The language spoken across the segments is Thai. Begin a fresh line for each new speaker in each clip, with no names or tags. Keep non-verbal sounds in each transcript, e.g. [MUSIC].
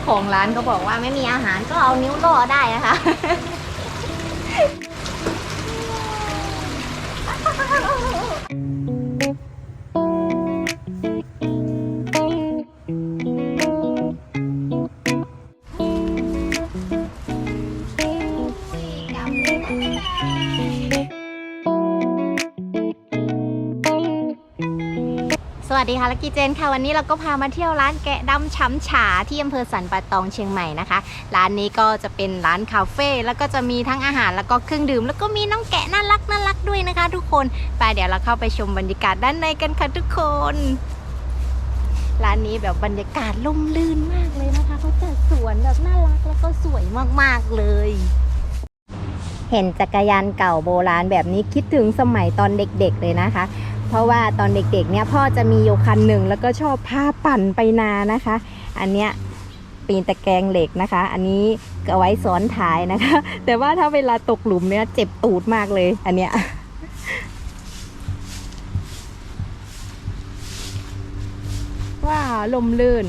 าของร้านก็บอกว่าไม่มีอาหารก็เอานิ้วล่อได้นะคะ วัสดีค่ะลักกี้เจนค่ะวันนี้เราก็พามาเที่ยวร้านแกะดำช้ำฉาที่อำเภอสันป่าตองเชียงใหม่นะคะ ร้านนี้ก็จะเป็นร้านคาเฟ่แล้วก็จะมีทั้งอาหารแล้วก็เครื่องดื่ม แล้วก็มีน้องแกะน่ารักน่ารักด้วยนะคะ ทุกคนไปเดี๋ยวเราเข้าไปชมบรรยากาศด้านในกันค่ะทุกคน ร้านนี้แบบบรรยากาศล่มลื่นมากเลยนะคะเขาจัดสวนแบบน่ารักแล้วก็สวยมากๆเลยเห็นจักรยานเก่าโบราณแบบนี้คิดถึงสมัยตอนเด็กๆเลยนะคะ เพราะว่าตอนเด็กๆเนี่ยพ่อจะมีโยคันหนึ่งแล้วก็ชอบพาปั่นไปนานะคะ อันเนี้ยปีนตะแกรงเหล็กนะคะ อันนี้เอาไว้สอนถ่ายนะคะ แต่ว่าถ้าเวลาตกหลุมเนี่ยเจ็บตูดมากเลย อันเนี้ยว้าวลมลื่น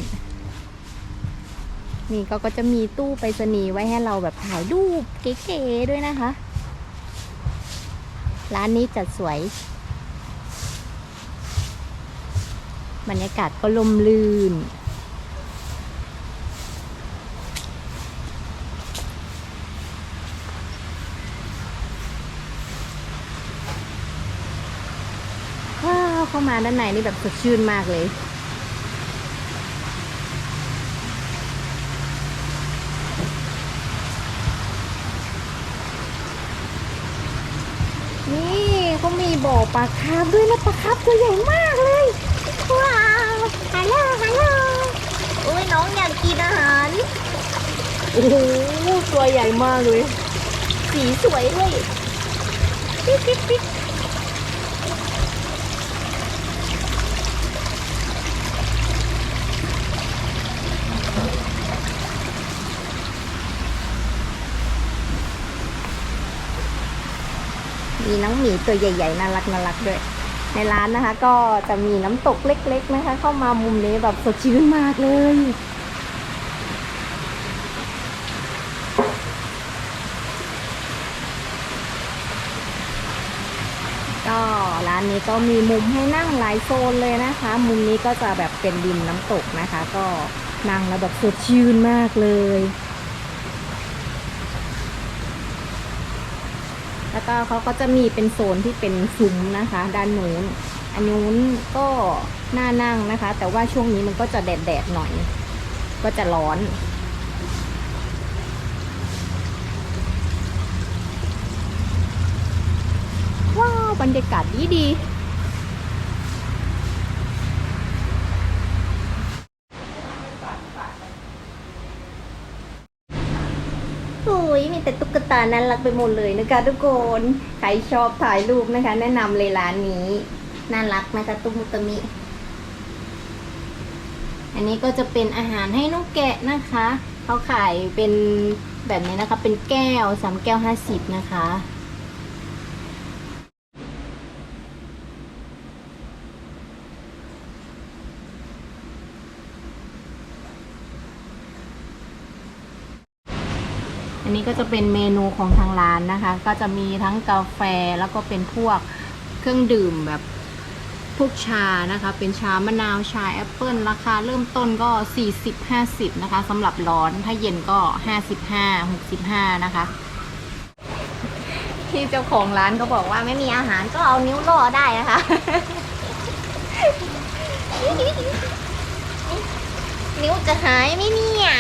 นี่ก็ก็จะมีตู้ไปรษณีย์ไว้ให้เราแบบถ่ายรูปเก๋ๆด้วยนะคะ ร้านนี้จัดสวย บรรยากาศก็ลมลื่น ว้าวเข้ามาด้านในนี่แบบสดชื่นมากเลยนี่เขามีบ่อปลาคาร์ฟด้วยนะปลาคาร์ฟตัวใหญ่มากเลย ว้าวฮัลโหลฮัลโหลโอ้ยน้องอยากกินอาหาร โอ้โหตัวใหญ่มากเลย สีสวยด้วยปิ๊ดปิ๊ดปิ๊ดมีน้องหมีตัวใหญ่ๆน่ารักน่ารักด้วย ในร้านนะคะ ก็จะมีน้ำตกเล็ก ๆ นะคะ เข้ามามุมนี้แบบสดชื่นมากเลยก็ร้านนี้ก็มีมุมให้นั่งหลายโซนเลยนะคะ มุมนี้ก็จะแบบเป็นริมน้ำตกนะคะ ก็นั่งแล้วแบบสดชื่นมากเลย ก็เขาก็จะมีเป็นโซนที่เป็นซุ้มนะคะ ด้านนู้น อันนู้นก็น่านั่งนะคะ แต่ว่าช่วงนี้มันก็จะแดดแดดหน่อย ก็จะร้อนว้าวบรรยากาศดีดี ยมีแต่ตุ๊กตาน่ารักไปหมดเลยนะคะ ทุกคน ใครชอบถ่ายรูปนะคะ แนะนำเลยร้านนี้ น่ารักนะคะตุ้มุตมิ อันนี้ก็จะเป็นอาหารให้นกแกะนะคะ เขาขายเป็นแบบนี้นะคะ เป็นแก้วสามแก้วห้าสิบนะคะ นนี้ก็จะเป็นเมนูของทางร้านนะคะ ก็จะมีทั้งกาแฟแล้วก็เป็นพวกเครื่องดื่มแบบพวกชานะคะ เป็นชามะนาวชาแอปเปิลราคาเริ่มต้นก็ 40-50 นะคะสำหรับร้อนถ้าเย็นก็ 55-65 นะคะ ที่เจ้าของร้านก็บอกว่าไม่มีอาหารก็เอานิ้วล่อได้นะคะนิ้วจะหายไหมเนี่ย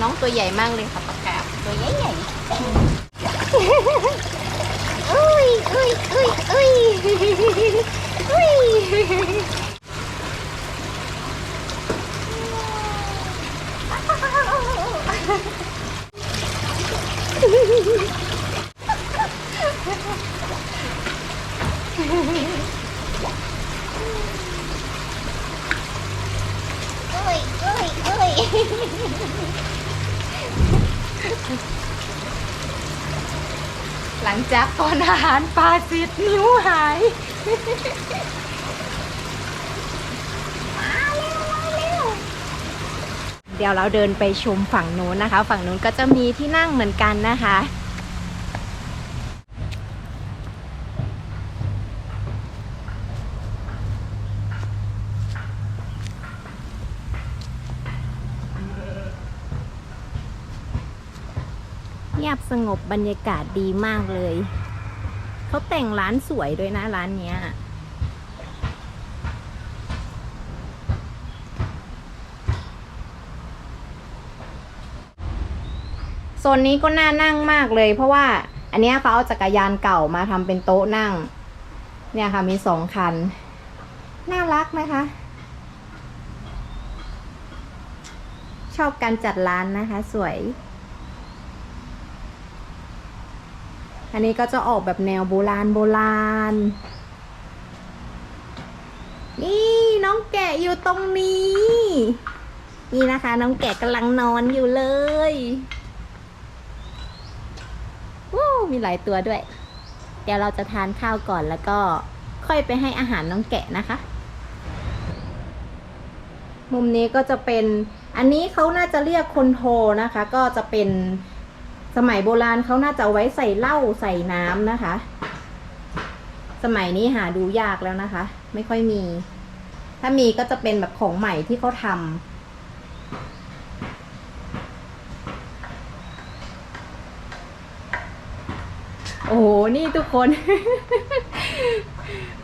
nón tôi dày mang liền thật thật cả tôi giấy này. [LAUGHS] ui ui ui ui [LAUGHS] ui Oi, oi, oi. หลังจากตอนอาหารปลาสิทนิ้วหาย เดี๋ยวเราเดินไปชมฝั่งโน้นนะคะ ฝั่งโน้นก็จะมีที่นั่งเหมือนกันนะคะ ยบสงบบรรยากาศดีมากเลย เขาแต่งร้านสวยด้วยนะร้านเนี้ย โซนนี้ก็น่านั่งมากเลยเพราะว่า อันนี้เขาเอาจักรยานเก่ามาทำเป็นโต๊ะนั่ง เนี่ยค่ะมีสองคัน น่ารักนะคะ ชอบการจัดร้านนะคะ สวย อันนี้ก็จะออกแบบแนวโบราณโบราณ นี่น้องแกะอยู่ตรงนี้ นี่นะคะ น้องแกะกำลังนอนอยู่เลยวู้มีหลายตัวด้วย เดี๋ยวเราจะทานข้าวก่อนแล้วก็ค่อยไปให้อาหารน้องแกะนะคะ มุมนี้ก็จะเป็น อันนี้เขาน่าจะเรียกคนโทนะคะ ก็จะเป็น สมัยโบราณเขาน่าจะเอาไว้ใส่เหล้าใส่น้ำนะคะ สมัยนี้หาดูยากแล้วนะคะ ไม่ค่อยมี ถ้ามีก็จะเป็นแบบของใหม่ที่เขาทำโอ้โห นี่ทุกคน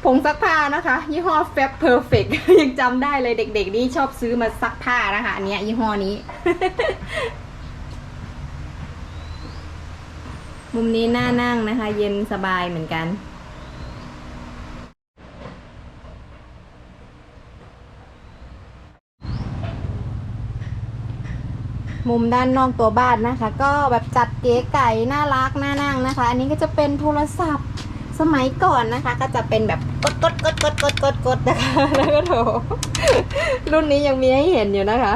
ผงซักผ้านะคะ ยี่ห้อ Fab Perfect ยังจำได้เลยเด็กๆนี่ชอบซื้อมาซักผ้านะคะอันเนี้ยยี่ห้อนี้ มุมนี้น่านั่งนะคะ เย็นสบายเหมือนกัน มุมด้านนอกตัวบ้านนะคะ ก็แบบจัดเก๋ไก่น่ารักน่านั่งนะคะ อันนี้ก็จะเป็นโทรศัพท์สมัยก่อนนะคะ ก็จะเป็นแบบกดกดกดกดกดกดกดนะคะแล้วก็โถรุ่นนี้ยังมีให้เห็นอยู่นะคะ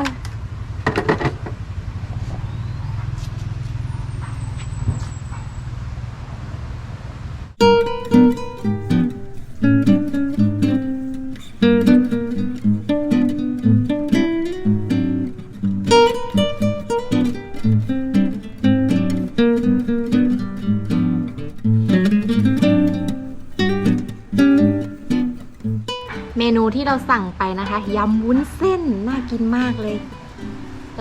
นะคะยำวุ้นเส้นน่ากินมากเลย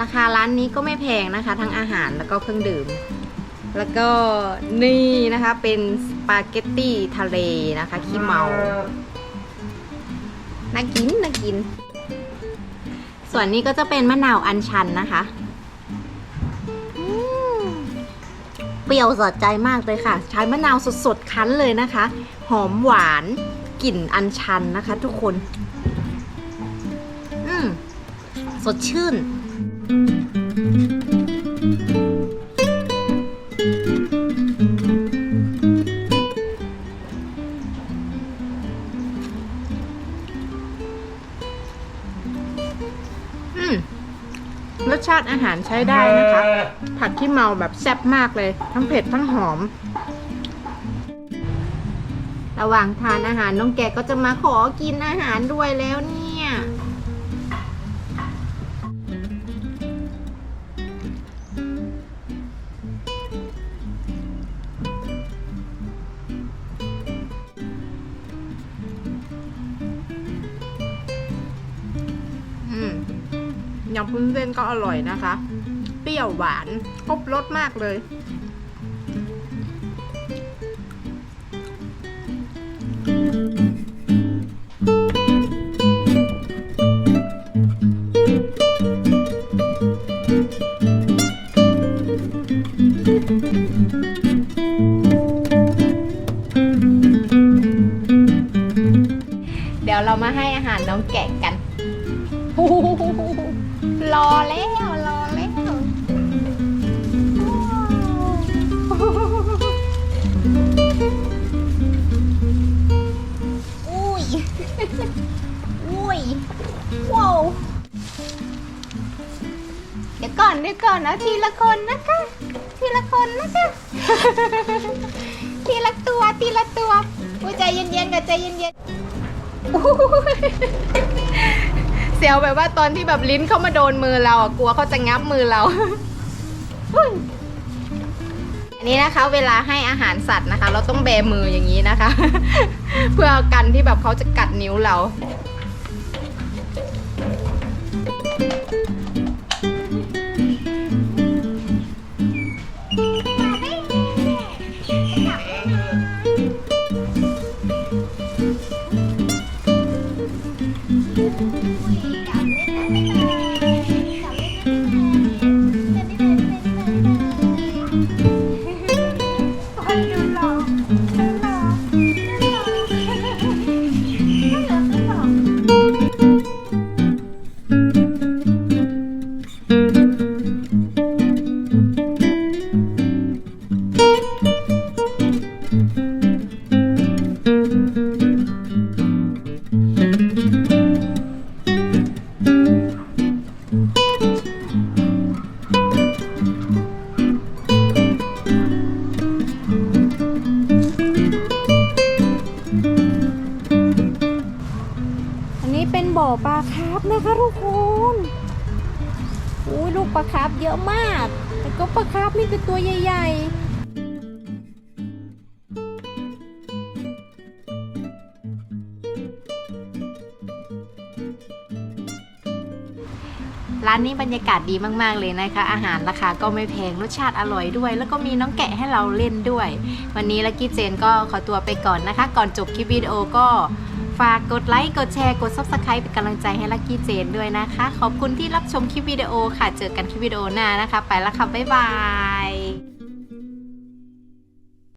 ราคาร้านนี้ก็ไม่แพงนะคะ ทั้งอาหารแล้วก็เครื่องดื่ม แล้วก็นี่นะคะเป็นสปาเกตตี้ทะเลนะคะขี้เมา น่ากินน่ากิน ส่วนนี้ก็จะเป็นมะนาวอัญชันนะคะเปรี้ยวสดใจมากเลยค่ะ ใช้มะนาวสดๆคั้นเลยนะคะ หอมหวานกลิ่นอัญชันนะคะทุกคน สดชื่น อืม รสชาติอาหารใช้ได้นะคะ ผัดขี้เมาแบบแซ่บมากเลย ทั้งเผ็ดทั้งหอม ระหว่างทานอาหารน้องแกก็จะมาขอกินอาหารด้วยแล้วเนี่ย ยำพุ้นเส้นก็อร่อยนะคะ เปรี้ยวหวานครบรสมากเลย อุ้ยว้าวเดี๋ยวก่อนเดี๋ยวก่อนนะทีละคนนะคะ ทีละคนนะคะ ทีละตัวทีละตัวอุ้ยใจเย็นๆกับใจเย็นๆเสียวแบบว่าตอนที่แบบลิ้นเข้ามาโดนมือเราอะกลัวเขาจะงับมือเรา อันนี้นะคะเวลาให้อาหารสัตว์นะคะ เราต้องแบมืออย่างนี้นะคะ เพื่อกันที่แบบเขาจะกัดนิ้วเรา ป็นบ่อปลาคาร์ฟนะคะทุกคนอุ้ยลูกปลาคาร์ฟเยอะมาก แต่ก็ปลาคาร์ฟนี่เป็นตัวใหญ่ๆร้านนี้บรรยากาศดีมาก ๆ เลยนะคะ อาหารราคาก็ไม่แพง รสชาติอร่อยด้วย แล้วก็มีน้องแกะให้เราเล่นด้วย วันนี้ลักกี้เจนก็ขอตัวไปก่อนนะคะ ก่อนจบคลิปวิดีโอก็ ฝากกดไลค์ กดแชร์ กด Subscribe เป็นกำลังใจให้ลักกี้เจนด้วยนะคะ ขอบคุณที่รับชมคลิปวิดีโอค่ะ เจอกันคลิปวิดีโอหน้านะคะ ไปแล้วค่ะ บ๊ายบาย